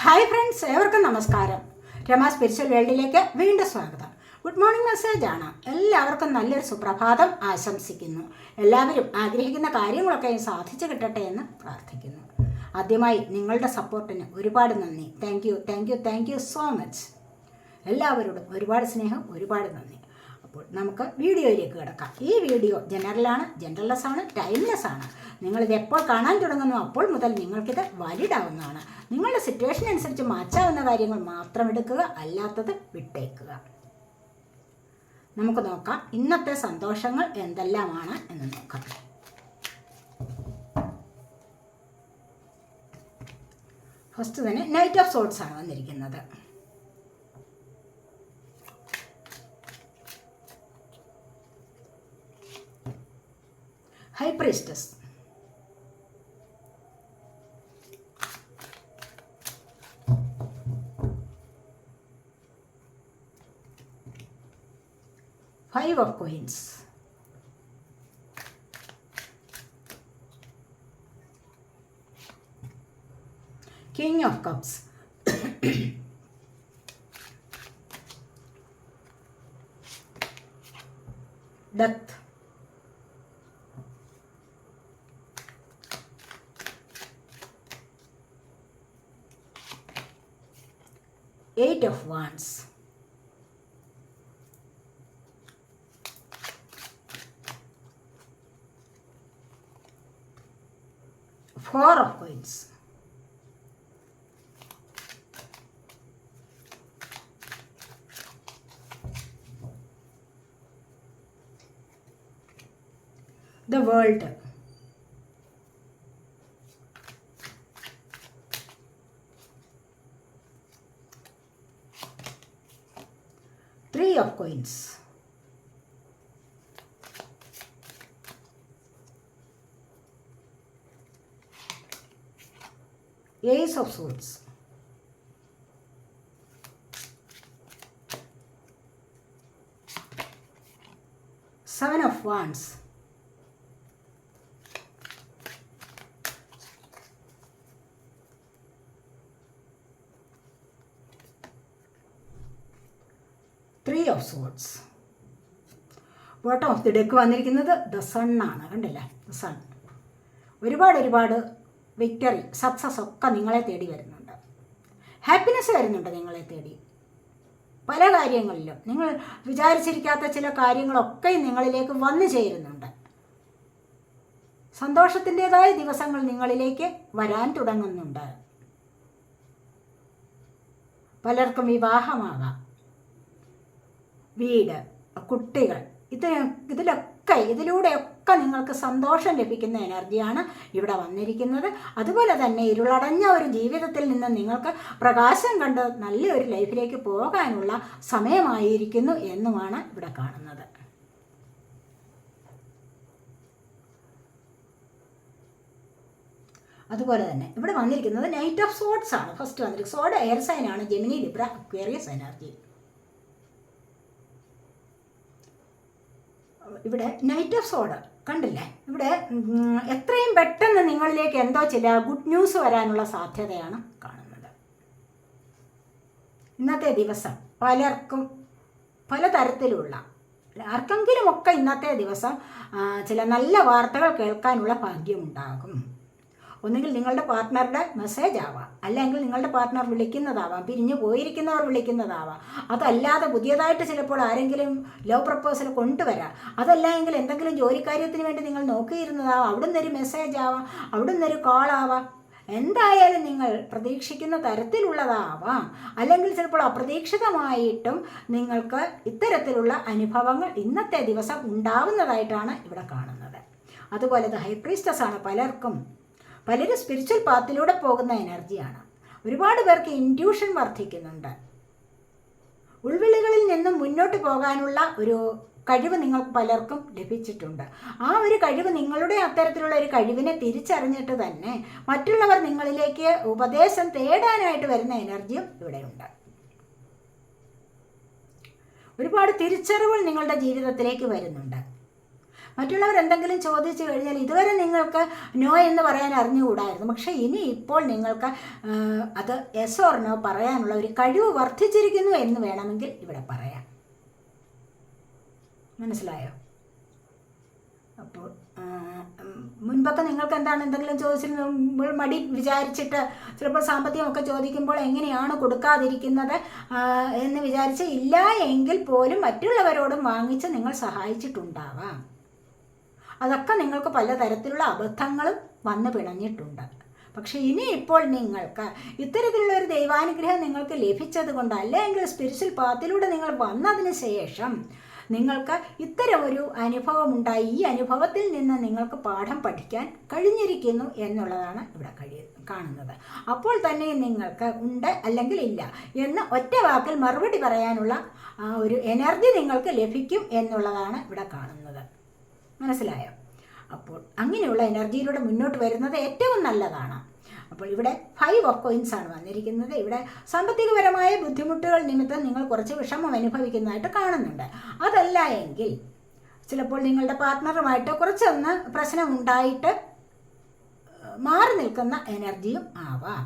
Hi friends ഏവർക്കും നമസ്കാരം. Rama spiritual വേൾഡിലേക്ക് വീണ്ടും സ്വാഗതം. ഗുഡ് മോർണിംഗ് മെസ്സേജ് ആണ്. എല്ലാവർക്കും നല്ലൊരു സുപ്രഭാതം ആശംസിക്കുന്നു. എല്ലാവരും ആഗ്രഹിക്കുന്ന കാര്യങ്ങളൊക്കെ സാധിച്ചു കിട്ടട്ടെ എന്ന് പ്രാർത്ഥിക്കുന്നു. ആദ്യമായി നിങ്ങളുടെ സപ്പോർട്ടിന് ഒരുപാട് നന്ദി. Thank you thank you thank you so much എല്ലാവരോടും ഒരുപാട് സ്നേഹം ഒരുപാട് നന്ദി. അപ്പോൾ നമുക്ക് വീഡിയോയിലേക്ക് കിടക്കാം. ഈ വീഡിയോ ജനറലാണ് ജനറൽലെസ് ആണ് ടൈംലെസ് ആണ്. നിങ്ങളിത് എപ്പോൾ കാണാൻ തുടങ്ങുന്നു അപ്പോൾ മുതൽ നിങ്ങൾക്കിത് വാലിഡ് ആവുന്നതാണ് നിങ്ങളുടെ സിറ്റുവേഷൻ അനുസരിച്ച് മാറ്റാവുന്ന കാര്യങ്ങൾ മാത്രം എടുക്കുക അല്ലാത്തത് വിട്ടേക്കുക. നമുക്ക് നോക്കാം ഇന്നത്തെ സന്തോഷങ്ങൾ എന്തെല്ലാമാണ് എന്ന് നോക്കാം. ഫസ്റ്റ് തന്നെ നൈറ്റ് ഓഫ് സോട്ട്സ് ആണ് വന്നിരിക്കുന്നത്. High priestess Five of Coins. King of Cups. Death. Eight of Wands. Four of coins the world. Three of coins ace of swords seven of wands three of swords bottom of the deck വന്നിരിക്കുന്നത് the sun ആണ് കണ്ടില്ലേ? The sun ഒരുപാട് ഒരുപാട് victory success ഒക്കെ നിങ്ങളെ തേടി വരുന്നുണ്ട്. Happiness വരുന്നുണ്ട് നിങ്ങളെ തേടി. പല കാര്യങ്ങളിലും നിങ്ങൾ വിചാരിച്ചിരിക്കാത്ത ചില കാര്യങ്ങളൊക്കെ നിങ്ങളിലേക്ക് വന്നു ചേരുന്നുണ്ട്. സന്തോഷത്തിന്റെതായ ദിവസങ്ങൾ നിങ്ങളിലേക്ക് വരാൻ തുടങ്ങുന്നുണ്ട്. പലർക്കും വിവാഹമാകാം. വീട് കുട്ടികൾ ഇത് ഇതിലൊക്കെ ഇതിലൂടെയൊക്കെ നിങ്ങൾക്ക് സന്തോഷം ലഭിക്കുന്ന എനർജിയാണ് ഇവിടെ വന്നിരിക്കുന്നത്. അതുപോലെ തന്നെ ഇരുളടഞ്ഞ ഒരു ജീവിതത്തിൽ നിന്ന് നിങ്ങൾക്ക് പ്രകാശം കണ്ട് നല്ലൊരു ലൈഫിലേക്ക് പോകാനുള്ള സമയമായിരിക്കുന്നു എന്നുമാണ് ഇവിടെ കാണുന്നത്. അതുപോലെ തന്നെ ഇവിടെ വന്നിരിക്കുന്നത് നൈറ്റ് ഓഫ് സോഡ്സ് ആണ്. ഫസ്റ്റ് വന്നിരിക്കുന്നത് സോഡ് എയർ സൈൻ ആണ്. ജെമിനി ലിബ്ര അക്വേറിയസ് എനർജി ഇവിടെ നൈറ്റ് ഓഫ് സോഡ് കണ്ടില്ലേ? ഇവിടെ എത്രയും പെട്ടെന്ന് നിങ്ങളിലേക്ക് എന്തോ ചില ഗുഡ് ന്യൂസ് വരാനുള്ള സാധ്യതയാണ് കാണുന്നത്. ഇന്നത്തെ ദിവസം പലർക്കും പലതരത്തിലുള്ള ആർക്കെങ്കിലുമൊക്കെ ഇന്നത്തെ ദിവസം ചില നല്ല വാർത്തകൾ കേൾക്കാനുള്ള ഭാഗ്യമുണ്ടാകും ഒന്നുകിൽ നിങ്ങളുടെ പാർട്ട്ണറുടെ മെസ്സേജ് ആവാം. അല്ലെങ്കിൽ നിങ്ങളുടെ പാർട്ട്ണർ വിളിക്കുന്നതാവാം. പിരിഞ്ഞു പോയിരിക്കുന്നവർ വിളിക്കുന്നതാവാം. അതല്ലാതെ പുതിയതായിട്ട് ചിലപ്പോൾ ആരെങ്കിലും ലവ് പ്രപ്പോസൽ കൊണ്ടുവരാം. അതല്ല എങ്കിൽ എന്തെങ്കിലും ജോലിക്കാര്യത്തിന് വേണ്ടി നിങ്ങൾ നോക്കിയിരുന്നതാവാം. അവിടുന്ന് ഒരു മെസ്സേജ് ആവാം. അവിടുന്ന് ഒരു കോൾ ആവാം. എന്തായാലും നിങ്ങൾ പ്രതീക്ഷിക്കുന്ന തരത്തിലുള്ളതാവാം. അല്ലെങ്കിൽ ചിലപ്പോൾ അപ്രതീക്ഷിതമായിട്ടും നിങ്ങൾക്ക് ഇത്തരത്തിലുള്ള അനുഭവങ്ങൾ ഇന്നത്തെ ദിവസം ഉണ്ടാവുന്നതായിട്ടാണ് ഇവിടെ കാണുന്നത്. അതുപോലെ ഹൈപ്രീസ്റ്റസ് ആണ് പലർക്കും പലരും സ്പിരിച്വൽ പാത്തിലൂടെ പോകുന്ന എനർജിയാണ് ഒരുപാട് പേർക്ക് ഇൻഡ്യൂഷൻ വർദ്ധിക്കുന്നുണ്ട്. ഉൾവിളികളിൽ നിന്നും മുന്നോട്ട് പോകാനുള്ള ഒരു കഴിവ് നിങ്ങൾക്ക് പലർക്കും ലഭിച്ചിട്ടുണ്ട്. ആ ഒരു കഴിവ് നിങ്ങളുടെ അത്തരത്തിലുള്ള ഒരു കഴിവിനെ തിരിച്ചറിഞ്ഞിട്ട് തന്നെ മറ്റുള്ളവർ നിങ്ങളിലേക്ക് ഉപദേശം തേടാനായിട്ട് വരുന്ന എനർജിയും ഇവിടെയുണ്ട് ഒരുപാട് തിരിച്ചറിവുകൾ നിങ്ങളുടെ ജീവിതത്തിലേക്ക് വരുന്നുണ്ട്. മറ്റുള്ളവർ എന്തെങ്കിലും ചോദിച്ചു കഴിഞ്ഞാൽ ഇതുവരെ നിങ്ങൾക്ക് നോ എന്ന് പറയാൻ അറിഞ്ഞുകൂടായിരുന്നു. പക്ഷേ ഇനി ഇപ്പോൾ നിങ്ങൾക്ക് അത് എസ് ഓർ നോ പറയാനുള്ള ഒരു കഴിവ് വർദ്ധിച്ചിരിക്കുന്നു എന്ന് വേണമെങ്കിൽ ഇവിടെ പറയാം. മനസ്സിലായോ? അപ്പോൾ മുൻപൊക്കെ നിങ്ങൾക്ക് എന്താണ് എന്തെങ്കിലും ചോദിച്ചിരുമ്പോൾ മടി വിചാരിച്ചിട്ട് ചിലപ്പോൾ സാമ്പത്തികമൊക്കെ ചോദിക്കുമ്പോൾ എങ്ങനെയാണ് കൊടുക്കാതിരിക്കുന്നത് എന്ന് വിചാരിച്ച് ഇല്ല എങ്കിൽ പോലും മറ്റുള്ളവരോടും വാങ്ങിച്ച് നിങ്ങൾ സഹായിച്ചിട്ടുണ്ടാവാം. അതൊക്കെ നിങ്ങൾക്ക് പലതരത്തിലുള്ള അബദ്ധങ്ങളും വന്ന് പിണഞ്ഞിട്ടുണ്ട്. പക്ഷെ ഇനി ഇപ്പോൾ നിങ്ങൾക്ക് ഇത്തരത്തിലുള്ള ഒരു ദൈവാനുഗ്രഹം നിങ്ങൾക്ക് ലഭിച്ചത് കൊണ്ട് അല്ലെങ്കിൽ സ്പിരിച്വൽ പാത്തിലൂടെ നിങ്ങൾ വന്നതിന് ശേഷം നിങ്ങൾക്ക് ഇത്തരം ഒരു അനുഭവം ഉണ്ടായി ഈ അനുഭവത്തിൽ നിന്ന് നിങ്ങൾക്ക് പാഠം പഠിക്കാൻ കഴിഞ്ഞിരിക്കുന്നു എന്നുള്ളതാണ് ഇവിടെ കഴിയ കാണുന്നത്. അപ്പോൾ തന്നെ നിങ്ങൾക്ക് ഉണ്ട് അല്ലെങ്കിൽ ഇല്ല എന്ന് ഒറ്റ വാക്കിൽ മറുപടി പറയാനുള്ള ഒരു എനർജി നിങ്ങൾക്ക് ലഭിക്കും എന്നുള്ളതാണ് ഇവിടെ കാണുന്നത്. മനസ്സിലായോ? അപ്പോൾ അങ്ങനെയുള്ള എനർജിയിലൂടെ മുന്നോട്ട് വരുന്നത് ഏറ്റവും നല്ലതാണ്. അപ്പോൾ ഇവിടെ ഫൈവ് ഓഫ് കോയിൻസ് ആണ് വന്നിരിക്കുന്നത്. ഇവിടെ സാമ്പത്തികപരമായ ബുദ്ധിമുട്ടുകൾ നിമിത്തം നിങ്ങൾ കുറച്ച് വിഷമം അനുഭവിക്കുന്നതായിട്ട് കാണുന്നുണ്ട്. അതല്ല എങ്കിൽ ചിലപ്പോൾ നിങ്ങളുടെ പാർട്ട്ണറുമായിട്ട് കുറച്ചൊന്ന് പ്രശ്നം ഉണ്ടായിട്ട് മാറി നിൽക്കുന്ന എനർജിയും ആവാം.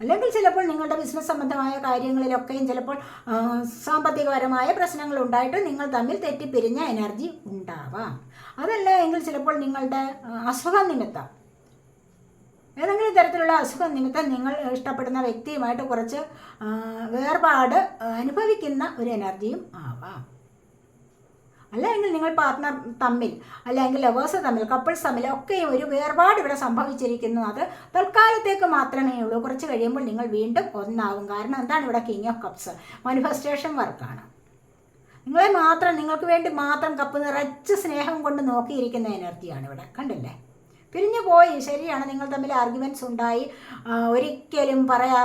അല്ലെങ്കിൽ ചിലപ്പോൾ നിങ്ങളുടെ ബിസിനസ് സംബന്ധമായ കാര്യങ്ങളിലൊക്കെയും ചിലപ്പോൾ സാമ്പത്തികപരമായ പ്രശ്നങ്ങൾ ഉണ്ടായിട്ട് നിങ്ങൾ തമ്മിൽ തെറ്റിപ്പിരിഞ്ഞ എനർജി ഉണ്ടാവാം. അതല്ല എങ്കിൽ ചിലപ്പോൾ നിങ്ങളുടെ അസുഖം നിമിത്തം ഏതെങ്കിലും തരത്തിലുള്ള അസുഖം നിമിത്തം നിങ്ങൾ ഇഷ്ടപ്പെടുന്ന വ്യക്തിയുമായിട്ട് കുറച്ച് വേർപാട് അനുഭവിക്കുന്ന ഒരു എനർജിയും ആവാം. അല്ലെങ്കിൽ നിങ്ങൾ പാർട്ട്ണർ തമ്മിൽ അല്ലെങ്കിൽ ലവേഴ്സ് തമ്മിൽ കപ്പിൾസ് തമ്മിൽ ഒക്കെ ഒരു വേർപാട് ഇവിടെ സംഭവിച്ചിരിക്കുന്നു അത് തൽക്കാലത്തേക്ക് മാത്രമേ ഉള്ളൂ. കുറച്ച് കഴിയുമ്പോൾ നിങ്ങൾ വീണ്ടും ഒന്നാവും. കാരണം എന്താണ് ഇവിടെ കിങ് ഓഫ് കപ്സ് മാനിഫെസ്റ്റേഷൻ വർക്കാണ് നിങ്ങളെ മാത്രം നിങ്ങൾക്ക് വേണ്ടി മാത്രം കപ്പ് നിറച്ച് സ്നേഹം കൊണ്ട് നോക്കിയിരിക്കുന്ന എനർജിയാണ് ഇവിടെ. കണ്ടില്ലേ? പിരിഞ്ഞു പോയി. ശരിയാണ് നിങ്ങൾ തമ്മിൽ ആർഗ്യുമെന്റ്സ് ഉണ്ടായി. ഒരിക്കലും പറയാ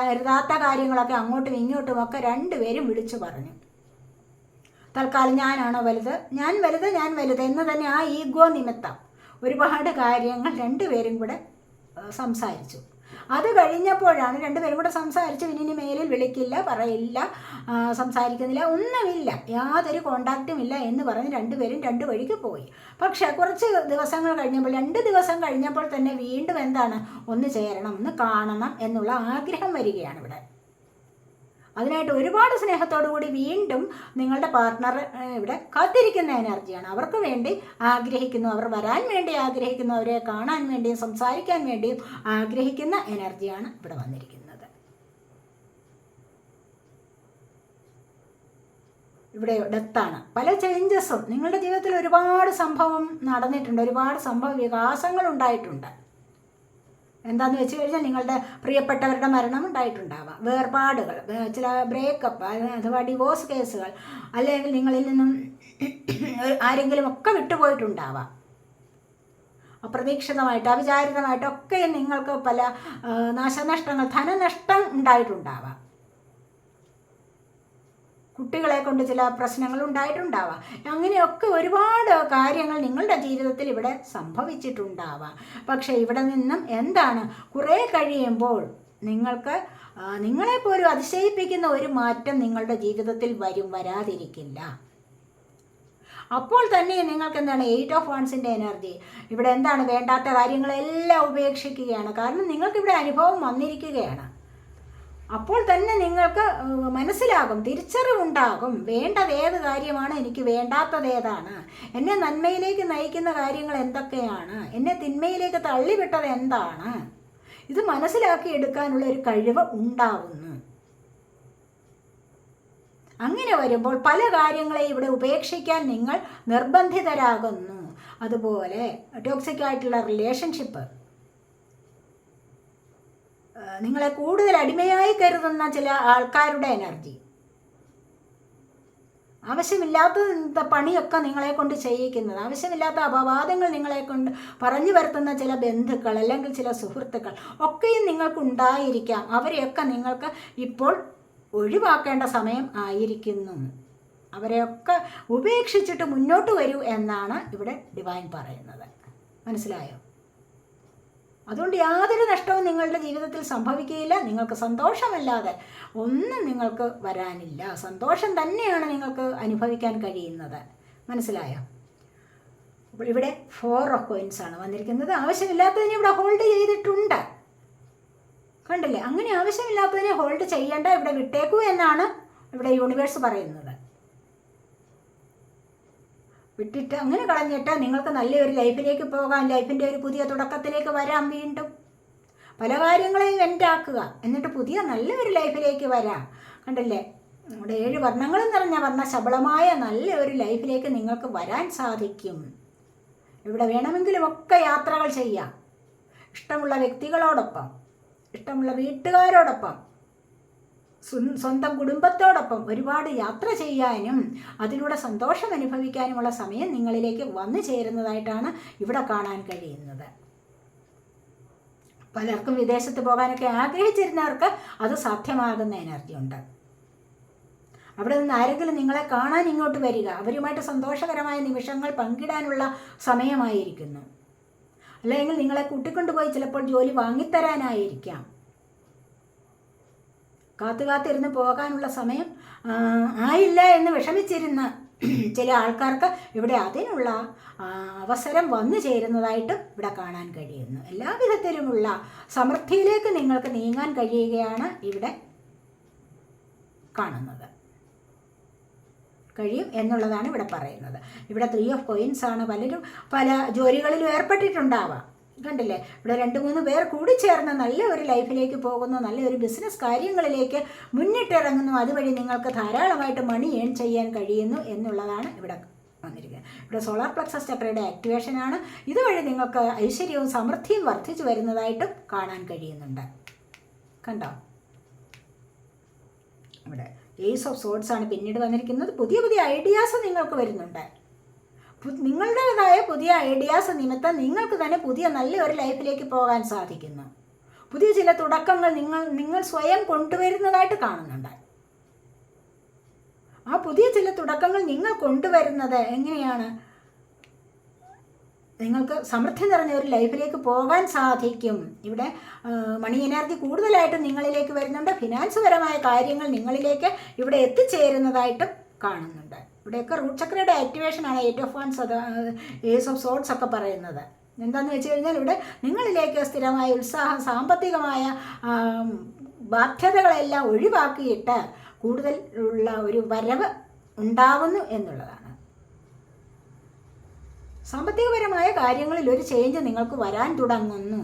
കാര്യങ്ങളൊക്കെ അങ്ങോട്ടും ഇങ്ങോട്ടും ഒക്കെ രണ്ടുപേരും വിളിച്ചു പറഞ്ഞു. തൽക്കാലം ഞാനാണോ വലുത്? ഞാൻ വലുത് ഞാൻ വലുത് എന്ന് തന്നെ ആ ഈഗോ നിമിത്തം ഒരുപാട് കാര്യങ്ങൾ രണ്ടുപേരും കൂടെ സംസാരിച്ചു. അത് കഴിഞ്ഞപ്പോഴാണ് രണ്ടുപേരും കൂടെ സംസാരിച്ച്. ഇനി മേലിൽ വിളിക്കില്ല പറയില്ല സംസാരിക്കുന്നില്ല ഒന്നുമില്ല. യാതൊരു കോണ്ടാക്റ്റും ഇല്ല എന്ന് പറഞ്ഞ് രണ്ടുപേരും രണ്ടു വഴിക്ക് പോയി. പക്ഷേ കുറച്ച് ദിവസങ്ങൾ കഴിഞ്ഞപ്പോൾ രണ്ട് ദിവസം കഴിഞ്ഞപ്പോൾ തന്നെ വീണ്ടും എന്താണ്? ഒന്ന് ചേരണം ഒന്ന് കാണണം എന്നുള്ള ആഗ്രഹം വരികയാണ് ഇവിടെ. അതിനായിട്ട് ഒരുപാട് സ്നേഹത്തോടു കൂടി വീണ്ടും നിങ്ങളുടെ പാർട്ട്ണർ ഇവിടെ കാത്തിരിക്കുന്ന എനർജിയാണ്. അവർക്ക് വേണ്ടി ആഗ്രഹിക്കുന്നു. അവർ വരാൻ വേണ്ടി ആഗ്രഹിക്കുന്നു. അവരെ കാണാൻ വേണ്ടിയും സംസാരിക്കാൻ വേണ്ടിയും ആഗ്രഹിക്കുന്ന എനർജിയാണ് ഇവിടെ വന്നിരിക്കുന്നത്. ഇവിടെ ഡെത്താണ്. പല ചേഞ്ചസും നിങ്ങളുടെ ജീവിതത്തിൽ ഒരുപാട് സംഭവം നടന്നിട്ടുണ്ട്. ഒരുപാട് സംഭവ വികാസങ്ങൾ ഉണ്ടായിട്ടുണ്ട്. എന്താന്ന് വെച്ച് കഴിഞ്ഞാൽ നിങ്ങളുടെ പ്രിയപ്പെട്ടവരുടെ മരണം ഉണ്ടായിട്ടുണ്ടാവാം. വേർപാടുകൾ ചില ബ്രേക്കപ്പ് അഥവാ ഡിവോഴ്സ് കേസുകൾ അല്ലെങ്കിൽ നിങ്ങളിൽ നിന്നും ആരെങ്കിലും ഒക്കെ വിട്ടുപോയിട്ടുണ്ടാവാം. അപ്രതീക്ഷിതമായിട്ട് അവിചാരിതമായിട്ടൊക്കെ നിങ്ങൾക്ക് പല നാശനഷ്ടങ്ങൾ ധനനഷ്ടം ഉണ്ടായിട്ടുണ്ടാവാം. കുട്ടികളെ കൊണ്ട് ചില പ്രശ്നങ്ങൾ ഉണ്ടായിട്ടുണ്ടാവാം. അങ്ങനെയൊക്കെ ഒരുപാട് കാര്യങ്ങൾ നിങ്ങളുടെ ജീവിതത്തിൽ ഇവിടെ സംഭവിച്ചിട്ടുണ്ടാവാം. പക്ഷേ ഇവിടെ നിന്നും എന്താണ്? കുറേ കഴിയുമ്പോൾ നിങ്ങൾക്ക് നിങ്ങളെപ്പോലും അതിശയിപ്പിക്കുന്ന ഒരു മാറ്റം നിങ്ങളുടെ ജീവിതത്തിൽ വരും വരാതിരിക്കില്ല. അപ്പോൾ തന്നെ നിങ്ങൾക്ക് എന്താണ്? എയ്റ്റ് ഓഫ് വൺസിന്റെ എനർജി ഇവിടെ എന്താണ്? വേണ്ടാത്ത കാര്യങ്ങളെല്ലാം ഉപേക്ഷിക്കുകയാണ്. കാരണം നിങ്ങൾക്കിവിടെ അനുഭവം വന്നിരിക്കുകയാണ്. അപ്പോൾ തന്നെ നിങ്ങൾക്ക് മനസ്സിലാകും തിരിച്ചറിവുണ്ടാകും. വേണ്ടത് ഏത് കാര്യമാണ്? എനിക്ക് വേണ്ടാത്തത് ഏതാണ്? എന്നെ നന്മയിലേക്ക് നയിക്കുന്ന കാര്യങ്ങൾ എന്തൊക്കെയാണ്? എന്നെ തിന്മയിലേക്ക് തള്ളിവിട്ടത് എന്താണ്? ഇത് മനസ്സിലാക്കി എടുക്കാനുള്ള ഒരു കഴിവ് ഉണ്ടാവുന്നു. അങ്ങനെ വരുമ്പോൾ പല കാര്യങ്ങളെയും ഇവിടെ ഉപേക്ഷിക്കാൻ നിങ്ങൾ നിർബന്ധിതരാകുന്നു. അതുപോലെ ടോക്സിക് ആയിട്ടുള്ള റിലേഷൻഷിപ്പ് നിങ്ങളെ കൂടുതൽ അടിമയായി കരുതുന്ന ചില ആൾക്കാരുടെ എനർജി. ആവശ്യമില്ലാത്ത പണിയൊക്കെ നിങ്ങളെ കൊണ്ട് ചെയ്യിക്കുന്നത് ആവശ്യമില്ലാത്ത അപവാദങ്ങൾ നിങ്ങളെ കൊണ്ട് പറഞ്ഞു വരുത്തുന്ന ചില ബന്ധുക്കൾ അല്ലെങ്കിൽ ചില സുഹൃത്തുക്കൾ ഒക്കെയും നിങ്ങൾക്ക് ഉണ്ടായിരിക്കാം. അവരെയൊക്കെ നിങ്ങൾക്ക് ഇപ്പോൾ ഒഴിവാക്കേണ്ട സമയം ആയിരിക്കുന്നു. അവരെയൊക്കെ ഉപേക്ഷിച്ചിട്ട് മുന്നോട്ട് വരൂ എന്നാണ് ഇവിടെ ഡിവൈൻ പറയുന്നത്. മനസ്സിലായോ? അതുകൊണ്ട് യാതൊരു നഷ്ടവും നിങ്ങളുടെ ജീവിതത്തിൽ സംഭവിക്കുകയില്ല. നിങ്ങൾക്ക് സന്തോഷമല്ലാതെ ഒന്നും നിങ്ങൾക്ക് വരാനില്ല. സന്തോഷം തന്നെയാണ് നിങ്ങൾക്ക് അനുഭവിക്കാൻ കഴിയുന്നത്. മനസ്സിലായോ? അപ്പോൾ ഇവിടെ ഫോർ ഓഫ് കോയിൻസ് ആണ് വന്നിരിക്കുന്നത്. ആവശ്യമില്ലാത്തതിനെ ഇവിടെ ഹോൾഡ് ചെയ്തിട്ടുണ്ട്. കണ്ടില്ലേ? അങ്ങനെ ആവശ്യമില്ലാത്തതിനെ ഹോൾഡ് ചെയ്യേണ്ട ഇവിടെ വിട്ടേക്കൂ എന്നാണ് ഇവിടെ യൂണിവേഴ്സ് പറയുന്നത്. വിട്ടിട്ട് അങ്ങനെ കളഞ്ഞിട്ട് നിങ്ങൾക്ക് നല്ലൊരു ലൈഫിലേക്ക് പോകാൻ ലൈഫിന്റെ ഒരു പുതിയ തുടക്കത്തിലേക്ക് വരാം വീണ്ടും. പല കാര്യങ്ങളെയും എന്റാക്കുക എന്നിട്ട് പുതിയ നല്ലൊരു ലൈഫിലേക്ക് വരാം. കണ്ടല്ലേ? നമ്മുടെ ഏഴ് വർണങ്ങളും നിറഞ്ഞ വർണ ശബളമായ നല്ല ഒരു ലൈഫിലേക്ക് നിങ്ങൾക്ക് വരാൻ സാധിക്കും. ഇവിടെ വേണമെങ്കിലും ഒക്കെ യാത്രകൾ ചെയ്യാം. ഇഷ്ടമുള്ള വ്യക്തികളോടൊപ്പം ഇഷ്ടമുള്ള വീട്ടുകാരോടൊപ്പം സ്വന്തം കുടുംബത്തോടൊപ്പം ഒരുപാട് യാത്ര ചെയ്യാനും അതിലൂടെ സന്തോഷം അനുഭവിക്കാനുമുള്ള സമയം നിങ്ങളിലേക്ക് വന്നു ചേരുന്നതായിട്ടാണ് ഇവിടെ കാണാൻ കഴിയുന്നത്. പലർക്കും വിദേശത്ത് പോകാനൊക്കെ ആഗ്രഹിച്ചിരുന്നവർക്ക് അത് സാധ്യമാകുന്ന എനർജി ഉണ്ട് അവിടെ നിന്ന് ആരെങ്കിലും നിങ്ങളെ കാണാൻ ഇങ്ങോട്ട് വരിക അവരുമായിട്ട് സന്തോഷകരമായ നിമിഷങ്ങൾ പങ്കിടാനുള്ള സമയമായിരിക്കുന്നു. അല്ലെങ്കിൽ നിങ്ങളെ കൂട്ടിക്കൊണ്ടുപോയി ചിലപ്പോൾ ജോലി വാങ്ങിത്തരാനായിരിക്കാം. കാത്തു കാത്തിരുന്ന് പോകാനുള്ള സമയം ആയില്ല എന്ന് വിഷമിച്ചിരുന്ന ചില ആൾക്കാർക്ക് ഇവിടെ അതിനുള്ള അവസരം വന്നു ചേരുന്നതായിട്ട് ഇവിടെ കാണാൻ കഴിയുന്നു. എല്ലാ വിധത്തിലുമുള്ള സമൃദ്ധിയിലേക്ക് നിങ്ങൾക്ക് നീങ്ങാൻ കഴിയുകയാണ് ഇവിടെ കാണുന്നത്. കഴിയും എന്നുള്ളതാണ് ഇവിടെ പറയുന്നത്. ഇവിടെ ത്രീ ഓഫ് കോയിൻസ് ആണ് പലരും പല ജോലികളിലും ഏർപ്പെട്ടിട്ടുണ്ടാവാം. കണ്ടില്ലേ? ഇവിടെ രണ്ട് മൂന്ന് പേർ കൂടി ചേർന്ന് നല്ല ഒരു ലൈഫിലേക്ക് പോകുന്നു നല്ല ഒരു ബിസിനസ് കാര്യങ്ങളിലേക്ക് മുന്നിട്ടിറങ്ങുന്നു. അതുവഴി നിങ്ങൾക്ക് ധാരാളമായിട്ട് മണി ഏൺ ചെയ്യാൻ കഴിയുന്നു എന്നുള്ളതാണ് ഇവിടെ വന്നിരിക്കുന്നത്. ഇവിടെ സോളാർ പ്ലക്സസ് ചക്രയുടെ ആക്ടിവേഷൻ ആണ്. ഇതുവഴി നിങ്ങൾക്ക് ഐശ്വര്യവും സമൃദ്ധിയും വർദ്ധിച്ചു വരുന്നതായിട്ടും കാണാൻ കഴിയുന്നുണ്ട്. കണ്ടോ? ഇവിടെ ഏസ് ഓഫ് സോഡ്സ് ആണ് പിന്നീട് വന്നിരിക്കുന്നത്. പുതിയ പുതിയ ഐഡിയാസ് നിങ്ങൾക്ക് വരുന്നുണ്ട്. നിങ്ങളുടേതായ പുതിയ ഐഡിയാസ് നിമിത്തം നിങ്ങൾക്ക് തന്നെ പുതിയ നല്ല ഒരു ലൈഫിലേക്ക് പോകാൻ സാധിക്കുന്നു. പുതിയ ചില തുടക്കങ്ങൾ നിങ്ങൾ നിങ്ങൾ സ്വയം കൊണ്ടുവരുന്നതായിട്ട് കാണുന്നുണ്ട്. ആ പുതിയ ചില തുടക്കങ്ങൾ നിങ്ങൾ കൊണ്ടുവരുന്നത് എങ്ങനെയാണ്? നിങ്ങൾക്ക് സമൃദ്ധി നിറഞ്ഞ ഒരു ലൈഫിലേക്ക് പോകാൻ സാധിക്കും. ഇവിടെ മണി എനർജി കൂടുതലായിട്ട് നിങ്ങളിലേക്ക് വരുന്നുണ്ട്. ഫിനാൻസ് പരമായ കാര്യങ്ങൾ നിങ്ങളിലേക്ക് ഇവിടെ എത്തിച്ചേരുന്നതായിട്ടും കാണുന്നുണ്ട്. ഇവിടെയൊക്കെ റൂട്ട് ചക്രയുടെ ആക്ടിവേഷനാണ് എയ്റ്റ് ഓഫ് വൺസ് അത് ഏസ് ഓഫ് സോട്ട്സ് ഒക്കെ പറയുന്നത്. എന്താണെന്ന് വെച്ച് കഴിഞ്ഞാൽ ഇവിടെ നിങ്ങളിലേക്ക് സ്ഥിരമായ ഉത്സാഹം സാമ്പത്തികമായ ബാധ്യതകളെല്ലാം ഒഴിവാക്കിയിട്ട് കൂടുതൽ ഉള്ള ഒരു വരവ് ഉണ്ടാവുന്നു എന്നുള്ളതാണ്. സാമ്പത്തികപരമായ കാര്യങ്ങളിൽ ഒരു ചേഞ്ച് നിങ്ങൾക്ക് വരാൻ തുടങ്ങുന്നു.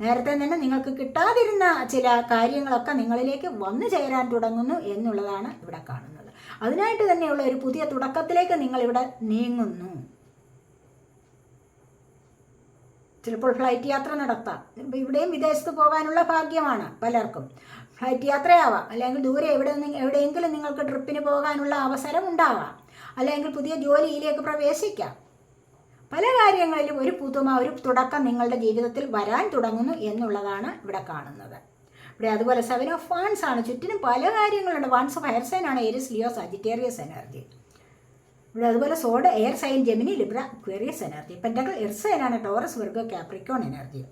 നേരത്തെ തന്നെ നിങ്ങൾക്ക് കിട്ടാതിരുന്ന ചില കാര്യങ്ങളൊക്കെ നിങ്ങളിലേക്ക് വന്നു ചേരാൻ തുടങ്ങുന്നു എന്നുള്ളതാണ് ഇവിടെ കാണുന്നത്. അതിനായിട്ട് തന്നെയുള്ള ഒരു പുതിയ തുടക്കത്തിലേക്ക് നിങ്ങൾ ഇവിടെ നീങ്ങുന്നു. ചിലപ്പോൾ ഫ്ലൈറ്റ് യാത്ര നടത്താം. ഇപ്പം ഇവിടെയും വിദേശത്ത് പോകാനുള്ള ഭാഗ്യമാണ് പലർക്കും. ഫ്ലൈറ്റ് യാത്രയാവാം. അല്ലെങ്കിൽ ദൂരെ എവിടെ എവിടെയെങ്കിലും നിങ്ങൾക്ക് ട്രിപ്പിന് പോകാനുള്ള അവസരം ഉണ്ടാവാം. അല്ലെങ്കിൽ പുതിയ ജോലിയിലേക്ക് പ്രവേശിക്കാം. പല കാര്യങ്ങളിലും ഒരു പുതുമ ഒരു തുടക്കം നിങ്ങളുടെ ജീവിതത്തിൽ വരാൻ തുടങ്ങുന്നു എന്നുള്ളതാണ് ഇവിടെ കാണുന്നത്. ഇവിടെ അതുപോലെ സെവൻ ഓഫ് വാൻസ് ആണ്. ചുറ്റിനും പല കാര്യങ്ങളുണ്ട്. വാൻസ് ഓഫ് എയർ സൈൻ ആണ്. ഏരിയസ് ലിയോ സജിറ്റേറിയസ് എനർജി ഇവിടെ അതുപോലെ sword air sign Gemini Libra Aquarius energy pentacles air sign ആണ്. ടോറസ് വെർഗോ കാപ്രിക്കോൺ എനർജി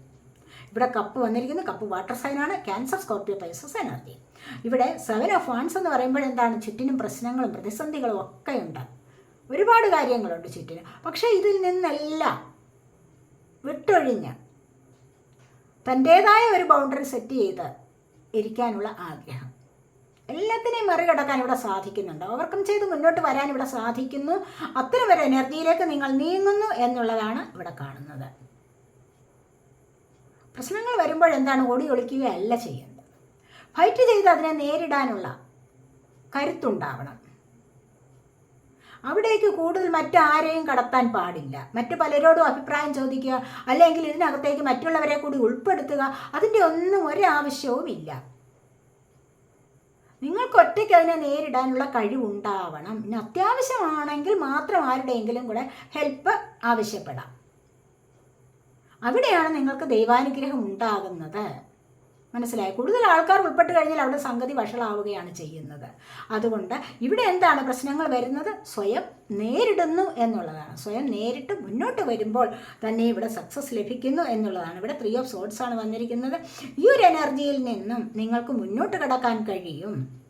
ഇവിടെ കപ്പ് വന്നിരിക്കുന്നത് കപ്പ് വാട്ടർ സൈൻ ആണ്. ക്യാൻസർ സ്കോർപ്പിയോ പൈസസ് എനർജി ഇവിടെ സെവൻ ഓഫ് വാൻസ് എന്ന് പറയുമ്പോൾ എന്താണ് ചുറ്റിനും പ്രശ്നങ്ങളും പ്രതിസന്ധികളും ഒക്കെ ഉണ്ട്. ഒരുപാട് കാര്യങ്ങളുണ്ട് ചുറ്റിന്. പക്ഷേ ഇതിൽ നിന്നെല്ലാം വിട്ടൊഴിഞ്ഞ് തന്റേതായ ഒരു ബൗണ്ടറി സെറ്റ് ചെയ്ത് ഇരിക്കാനുള്ള ആഗ്രഹം. എല്ലാത്തിനെയും മറികടക്കാൻ ഇവിടെ സാധിക്കുന്നുണ്ട്. ഓവർകം ചെയ്ത് മുന്നോട്ട് വരാൻ ഇവിടെ സാധിക്കുന്നു. അത്തരം ഒരു എനർജിയിലേക്ക് നിങ്ങൾ നീങ്ങുന്നു എന്നുള്ളതാണ് ഇവിടെ കാണുന്നത്. പ്രശ്നങ്ങൾ വരുമ്പോൾ എന്താണ് ഓടി ഒളിക്കുകയല്ല ചെയ്യേണ്ടത്. ഫൈറ്റ് ചെയ്ത് അതിനെ നേരിടാനുള്ള കരുത്തുണ്ടാവണം. അവിടേക്ക് കൂടുതൽ മറ്റാരെയും കടത്താൻ പാടില്ല. മറ്റു പലരോടും അഭിപ്രായം ചോദിക്കുക അല്ലെങ്കിൽ ഇതിനകത്തേക്ക് മറ്റുള്ളവരെ കൂടി ഉൾപ്പെടുത്തുക അതിന്റെ ഒന്നും ഒരാവശ്യവും ഇല്ല. നിങ്ങൾക്ക് ഒറ്റയ്ക്ക് അതിനെ നേരിടാനുള്ള കഴിവുണ്ടാവണം. ഇനി അത്യാവശ്യമാണെങ്കിൽ മാത്രം ആരുടെയെങ്കിലും കൂടെ ഹെൽപ്പ് ആവശ്യപ്പെടാം. അവിടെയാണ് നിങ്ങൾക്ക് ദൈവാനുഗ്രഹം ഉണ്ടാകുന്നത്. മനസ്സിലായി? കൂടുതൽ ആൾക്കാർ ഉൾപ്പെട്ട് കഴിഞ്ഞാൽ അവിടെ സംഗതി വഷളാവുകയാണ് ചെയ്യുന്നത്. അതുകൊണ്ട് ഇവിടെ എന്താണ് പ്രശ്നങ്ങൾ വരുന്നത്? സ്വയം നേരിടുന്നു എന്നുള്ളതാണ്. സ്വയം നേരിട്ട് മുന്നോട്ട് വരുമ്പോൾ തന്നെ ഇവിടെ സക്സസ് ലഭിക്കുന്നു എന്നുള്ളതാണ്. ഇവിടെ ത്രീ ഓഫ് സോഡ്സ് ആണ് വന്നിരിക്കുന്നത്. ഈ ഒരു എനർജിയിൽ നിന്നും നിങ്ങൾക്ക് മുന്നോട്ട് കിടക്കാൻ കഴിയും.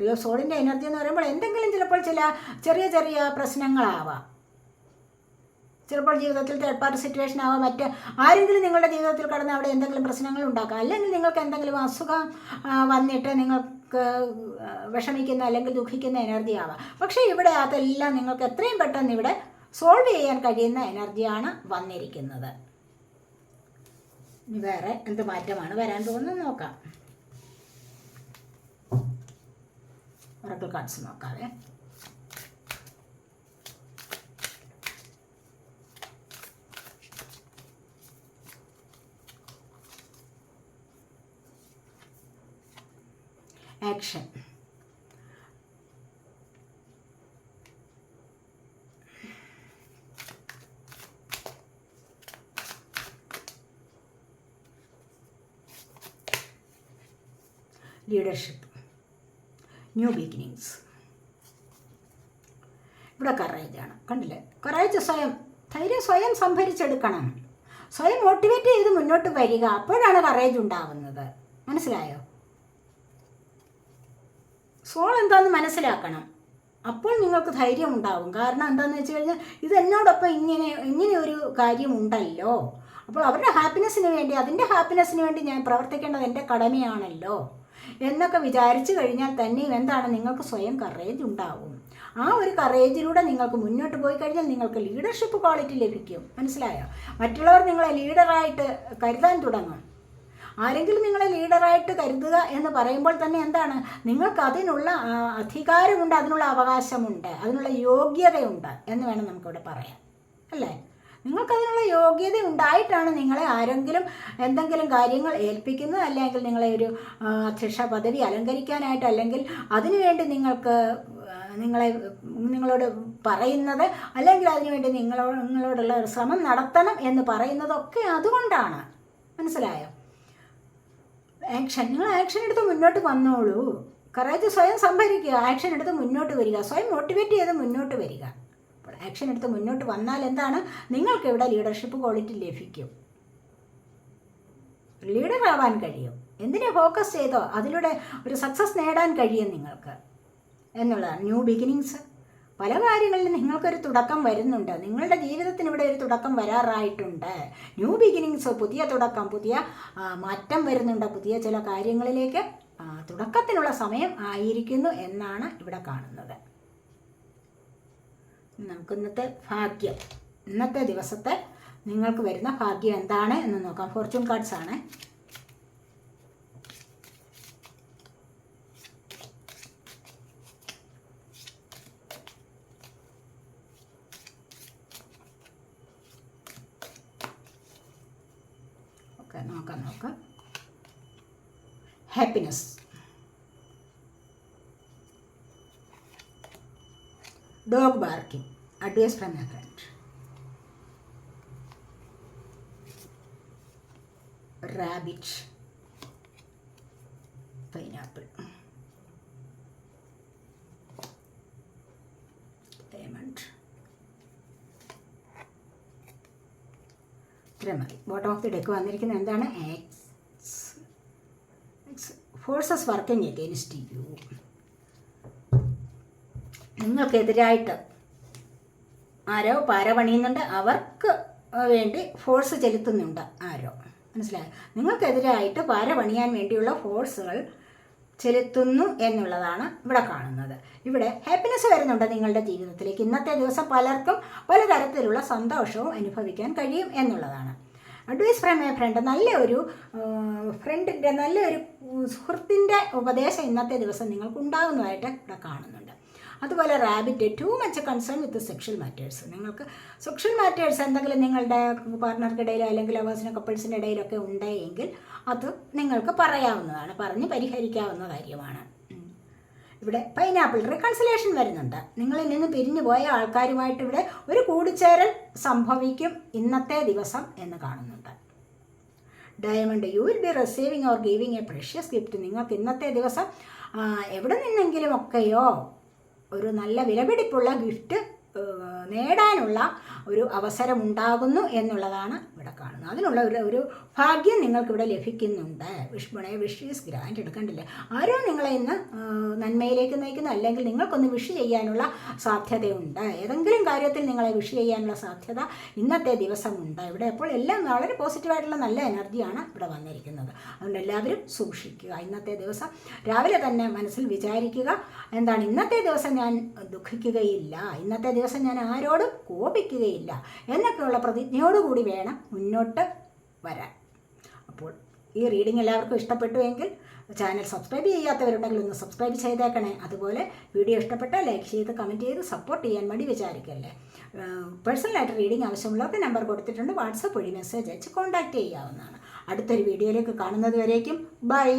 ത്രീ ഓഫ് സോഡിന്റെ എനർജി എന്ന് പറയുമ്പോൾ എന്തെങ്കിലും ചിലപ്പോൾ ചില ചെറിയ ചെറിയ പ്രശ്നങ്ങളാവാം. ചിലപ്പോൾ ജീവിതത്തിൽ തേർഡ് പാർട്ടി സിറ്റുവേഷൻ ആവാം. മറ്റ് ആരെങ്കിലും നിങ്ങളുടെ ജീവിതത്തിൽ കടന്ന് അവിടെ എന്തെങ്കിലും പ്രശ്നങ്ങൾ ഉണ്ടാക്കാം. അല്ലെങ്കിൽ നിങ്ങൾക്ക് എന്തെങ്കിലും അസുഖം വന്നിട്ട് നിങ്ങൾക്ക് വിഷമിക്കുന്ന അല്ലെങ്കിൽ ദുഃഖിക്കുന്ന എനർജി ആവാം. പക്ഷേ ഇവിടെ അതെല്ലാം നിങ്ങൾക്ക് എത്രയും പെട്ടെന്ന് ഇവിടെ സോൾവ് ചെയ്യാൻ കഴിയുന്ന എനർജിയാണ് വന്നിരിക്കുന്നത്. വേറെ എന്ത് മാറ്റമാണ് വരാൻ പോകുന്നത് നോക്കാം. ഒറക്കിൾ കാർഡ്സ് നോക്കാവേ. ആക്ഷൻ ലീഡർഷിപ്പ് ന്യൂ ബിഗിനിങ്സ് ഇവിടെ കറേജാണ് കണ്ടില്ലേ? കറേജ് സ്വയം ധൈര്യം സ്വയം സംഭരിച്ചെടുക്കണം. സ്വയം മോട്ടിവേറ്റ് ചെയ്ത് മുന്നോട്ട് വരിക. അപ്പോഴാണ് കറേജ് ഉണ്ടാവുന്നത്. മനസ്സിലായോ? സോൾ എന്താണെന്ന് മനസ്സിലാക്കണം. അപ്പോൾ നിങ്ങൾക്ക് ധൈര്യം ഉണ്ടാവും കാരണം എന്താണെന്ന് വെച്ച് കഴിഞ്ഞാൽ ഇത് എന്നോടൊപ്പം ഇങ്ങനെ ഇങ്ങനെ ഒരു കാര്യമുണ്ടല്ലോ. അപ്പോൾ അവരുടെ ഹാപ്പിനെസ്സിന് വേണ്ടി അതിന്റെ ഹാപ്പിനെസ്സിന് വേണ്ടി ഞാൻ പ്രവർത്തിക്കേണ്ടത് എന്റെ കടമയാണല്ലോ എന്നൊക്കെ വിചാരിച്ചു കഴിഞ്ഞാൽ തന്നെയും എന്താണ് നിങ്ങൾക്ക് സ്വയം കറേജ് ഉണ്ടാവും. ആ ഒരു കറേജിലൂടെ നിങ്ങൾക്ക് മുന്നോട്ട് പോയി കഴിഞ്ഞാൽ നിങ്ങൾക്ക് ലീഡർഷിപ്പ് ക്വാളിറ്റി ലഭിക്കും. മനസ്സിലായോ? മറ്റുള്ളവർ നിങ്ങളെ ലീഡറായിട്ട് കരുതാൻ തുടങ്ങും. ആരെങ്കിലും നിങ്ങളെ ലീഡറായിട്ട് കരുതുക എന്ന് പറയുമ്പോൾ തന്നെ എന്താണ്? നിങ്ങൾക്ക് അതിനുള്ള അധികാരമുണ്ട് അതിനുള്ള അവകാശമുണ്ട് അതിനുള്ള യോഗ്യതയുണ്ട് എന്ന് വേണം നമുക്കിവിടെ പറയാം അല്ലേ? നിങ്ങൾക്കതിനുള്ള യോഗ്യത ഉണ്ടായിട്ടാണ് നിങ്ങളെ ആരെങ്കിലും എന്തെങ്കിലും കാര്യങ്ങൾ ഏൽപ്പിക്കുന്നത് അല്ലെങ്കിൽ നിങ്ങളെ ഒരു അധ്യക്ഷ പദവി അലങ്കരിക്കാനായിട്ട് അല്ലെങ്കിൽ അതിനുവേണ്ടി നിങ്ങൾക്ക് നിങ്ങളെ നിങ്ങളോട് പറയുന്നത് അല്ലെങ്കിൽ അതിനുവേണ്ടി നിങ്ങളോ നിങ്ങളോടുള്ള ഒരു ശ്രമം നടത്തണം എന്ന് പറയുന്നതൊക്കെ അതുകൊണ്ടാണ്. മനസ്സിലായോ? ആക്ഷൻ നിങ്ങൾ ആക്ഷൻ എടുത്ത് മുന്നോട്ട് വന്നോളൂ. കറേജ് സ്വയം സംഭരിക്കുക. ആക്ഷൻ എടുത്ത് മുന്നോട്ട് വരിക. സ്വയം മോട്ടിവേറ്റ് ചെയ്ത് മുന്നോട്ട് വരിക. അപ്പോൾ ആക്ഷൻ എടുത്ത് മുന്നോട്ട് വന്നാൽ എന്താണ്? നിങ്ങൾക്ക് ഇവിടെ ലീഡർഷിപ്പ് ക്വാളിറ്റി ലഭിക്കും. ലീഡർ ആവാൻ കഴിയും. എന്തിനെ ഫോക്കസ് ചെയ്തോ? അതിലൂടെ ഒരു സക്സസ് നേടാൻ കഴിയും നിങ്ങൾക്ക്. എന്നുള്ളതാണ്. ന്യൂ ബിഗിനിങ്സ് പല കാര്യങ്ങളിലും നിങ്ങൾക്കൊരു തുടക്കം വരുന്നുണ്ട്. നിങ്ങളുടെ ജീവിതത്തിന് ഇവിടെ ഒരു തുടക്കം വരാറായിട്ടുണ്ട്. ന്യൂ ബിഗിനിങ്സ് പുതിയ തുടക്കം പുതിയ മാറ്റം വരുന്നുണ്ട്. പുതിയ ചില കാര്യങ്ങളിലേക്ക് തുടക്കത്തിനുള്ള സമയം ആയിരിക്കുന്നു എന്നാണ് ഇവിടെ കാണുന്നത്. നമുക്ക് ഇന്നത്തെ ഭാഗ്യം ഇന്നത്തെ ദിവസത്തെ നിങ്ങൾക്ക് വരുന്ന ഭാഗ്യം എന്താണ് എന്ന് നോക്കാം. ഫോർച്യൂൺ കാർഡ്സ് ആണ്. ഓക്കെ നോക്കാം നോക്കാം. Happiness dog barking advice from a friend rabbit pineapple diamond ഇത്രയും മതി ബോട്ടം ഓഫ് ദി ഡെക്ക് വന്നിരിക്കുന്നത് എന്താണ്? Ex forces working against you നിങ്ങൾക്കെതിരായിട്ട് ആരോ പാര പണിയുന്നുണ്ട്. അവർക്ക് വേണ്ടി ഫോഴ്സ് ചെലുത്തുന്നുണ്ട് ആരോ. മനസ്സിലായോ? നിങ്ങൾക്കെതിരായിട്ട് പാര പണിയാൻ വേണ്ടിയുള്ള ഫോഴ്സുകൾ ചെലുത്തുന്നു എന്നുള്ളതാണ് ഇവിടെ കാണുന്നത്. ഇവിടെ ഹാപ്പിനെസ് വരുന്നുണ്ട് നിങ്ങളുടെ ജീവിതത്തിലേക്ക്. ഇന്നത്തെ ദിവസം പലർക്കും പലതരത്തിലുള്ള സന്തോഷവും അനുഭവിക്കാൻ കഴിയും എന്നുള്ളതാണ്. അഡ്വൈസ് ഫ്രം എ ഫ്രണ്ട് നല്ല ഒരു ഫ്രണ്ടിന്റെ നല്ലൊരു സുഹൃത്തിന്റെ ഉപദേശം ഇന്നത്തെ ദിവസം നിങ്ങൾക്ക് ഉണ്ടാകുന്നതായിട്ട് ഇവിടെ കാണുന്നുണ്ട്. അതുപോലെ rabbit too much concern with sexual matters നിങ്ങൾക്ക് സെക്ഷൽ മാറ്റേഴ്സ് എന്തെങ്കിലും നിങ്ങളുടെ പാർട്ട്ണർക്കിടയിലോ അല്ലെങ്കിൽ ലവേഴ്സിനോ കപ്പിൾസിന്റെ ഇടയിലൊക്കെ ഉണ്ടെങ്കിൽ അത് നിങ്ങൾക്ക് പറയാവുന്നതാണ്. പറഞ്ഞ് പരിഹരിക്കാവുന്ന കാര്യമാണ്. ഇവിടെ പൈനാപ്പിൾ റിക്കൺസിലേഷൻ വരുന്നുണ്ട്. നിങ്ങളിൽ നിന്ന് പിരിഞ്ഞു പോയ ആൾക്കാരുമായിട്ട് ഇവിടെ ഒരു കൂടിച്ചേരൽ സംഭവിക്കും ഇന്നത്തെ ദിവസം എന്ന് കാണുന്നുണ്ട്. Diamond you will be receiving or giving a precious gift നിങ്ങൾക്ക് ഇന്നത്തെ ദിവസം എവിടെ നിന്നെങ്കിലും ഒക്കെയോ ഒരു നല്ല വിലപിടിപ്പുള്ള ഗിഫ്റ്റ് നേടാനുള്ള ഒരു അവസരമുണ്ടാകുന്നു എന്നുള്ളതാണ് ഇവിടെ കാണുന്നത് അതിനുള്ള ഒരു ഒരു ഭാഗ്യം നിങ്ങൾക്കിവിടെ ലഭിക്കുന്നുണ്ട്. വിഷ്മണയെ വിഷ് ഈസ് ഗ്രാൻഡ് എടുക്കേണ്ടില്ല ആരോ നിങ്ങളെ ഇന്ന് നന്മയിലേക്ക് നയിക്കുന്നു. അല്ലെങ്കിൽ നിങ്ങൾക്കൊന്ന് വിഷ് ചെയ്യാനുള്ള സാധ്യതയുണ്ട്. ഏതെങ്കിലും കാര്യത്തിൽ നിങ്ങളെ വിഷ് ചെയ്യാനുള്ള സാധ്യത ഇന്നത്തെ ദിവസമുണ്ട്. ഇവിടെ അപ്പോൾ എല്ലാം വളരെ പോസിറ്റീവായിട്ടുള്ള നല്ല എനർജിയാണ് ഇവിടെ വന്നിരിക്കുന്നത്. അതുകൊണ്ട് എല്ലാവരും സൂക്ഷിക്കുക. ഇന്നത്തെ ദിവസം രാവിലെ തന്നെ മനസ്സിൽ വിചാരിക്കുക എന്താണ് ഇന്നത്തെ ദിവസം ഞാൻ ദുഃഖിക്കുകയില്ല. ഇന്നത്തെ ദിവസം ഞാൻ ആരോടും കോപിക്കുകയില്ല. എന്നൊക്കെയുള്ള പ്രതിജ്ഞയോടുകൂടി വേണം മുന്നോട്ട് വരാൻ. അപ്പോൾ ഈ റീഡിംഗ് എല്ലാവർക്കും ഇഷ്ടപ്പെട്ടു എങ്കിൽ ചാനൽ സബ്സ്ക്രൈബ് ചെയ്യാത്തവരുണ്ടെങ്കിൽ ഒന്ന് സബ്സ്ക്രൈബ് ചെയ്തേക്കണേ. അതുപോലെ വീഡിയോ ഇഷ്ടപ്പെട്ടാൽ ലൈക്ക് ചെയ്ത് കമന്റ് ചെയ്ത് സപ്പോർട്ട് ചെയ്യാൻ വേണ്ടി വിചാരിക്കല്ലേ. പേഴ്സണലായിട്ട് റീഡിംഗ് ആവശ്യമുള്ളവർക്ക് നമ്പർ കൊടുത്തിട്ടുണ്ട്. വാട്സപ്പ് വഴി മെസ്സേജ് അയച്ച് കോൺടാക്റ്റ് ചെയ്യാവുന്നതാണ്. അടുത്തൊരു വീഡിയോയിലേക്ക് കാണുന്നത് വരേക്കും. ബൈ